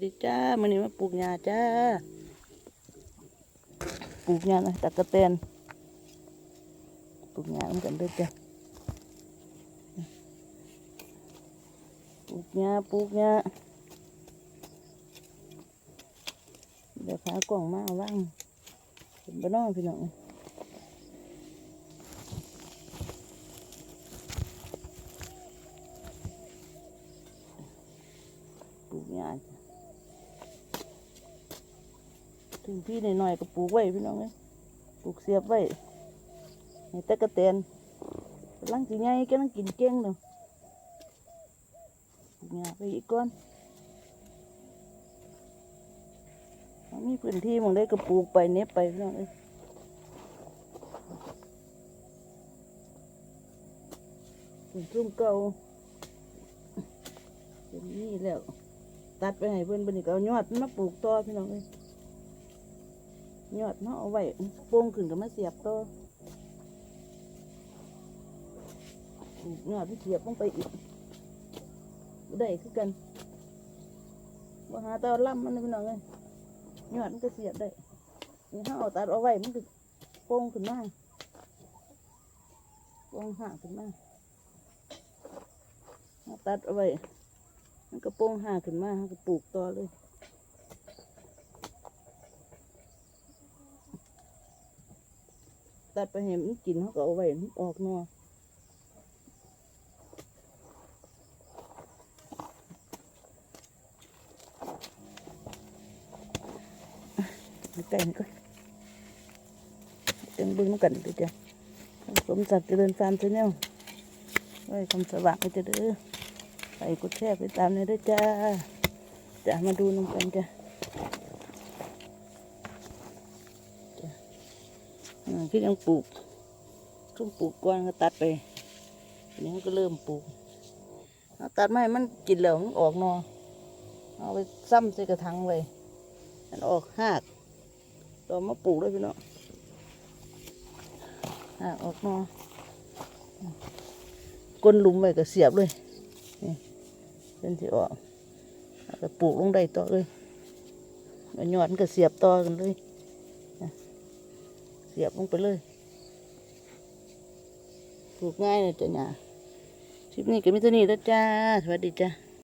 ดีจ้ามันนี้มาปลูกหญ้าจ้า ปลูกหญ้านะตะกะแตนปลูกหญ้าเหมือนกันเด้วยจ้ะปลูกหญ้าปลูกหญ้าเดี๋ยวพากล่องมาเอาว่างเป็นบ้านนอกพี่น้องปลูกหญ้าจ้ะ ถึงพี่หน่อยๆก็ปลูกไว้พี่น้องเอ้ยปลูกเสียบไว้ให้ตะกะแตนกำลังสิใหญ่กำลังกินเก่งเนาะปลูกหญ้าไปอีกก่อนมีพื้นที่มองได้ก็ปลูกไปเน็บไปพี่น้องเอ้ยเป็นชุ่มเก่าเป็นนี่แล้ว ตัดไปให้เพื่อนเพื่อนก็เอายอดมาปลูกต่อพี่น้องเอ้ย ยอดเนาะเอาไว้โป่งขึ้นก็มาเสียบต่อปลูกยอดที่เสียบลงไปอีกได้คือกันว่าหาตอล่ำมันนะพี่น้องเอ้ยยอดมันก็เสียบได้นี่ถ้าเอาตัดเอาไว้มันก็โป่งขึ้นมาโป่งห่างขึ้นมาาตัดเอาไว้มันก็โป้งห่าขึ้นมาก็ปลูกต่อเลย ตัดไปเห็นมันกินเขาก็เอาไว้มันออกนอมาใกล้นี่ก็จังเบึงนกันดูจ้ะสมศักดิ์เจริญฟาร์มชาแนลไว้คำสว่างไปจะเด้อไปกดแชร์ไปตามเลยด้วยจ้าจะมาดูน้ำกันจ้ะ ที่ยังปลูกช่วงปลูกก่อนก็ตัดไปอันนี้ก็เริ่มปลูกเอาตัดไม้มันกินแล้วมันออกหนอเอาไปซ้ำใส่กระถางไว้มันออกหากต่อมาปลูกด้วยพี่น้องหากออกหนอก้นลุมไว้ก็เสียบเลยเป็นที่ออกก็ปลูกลงได้ต่อเลยมันยอดมันก็เสียบต่อกันเลย เสียบลงไปเลยปลูกง่ายเลยจ้ะเนี่ยคลิปนี้ก็มีเท่านี้แล้วจ้า สวัสดีจ้า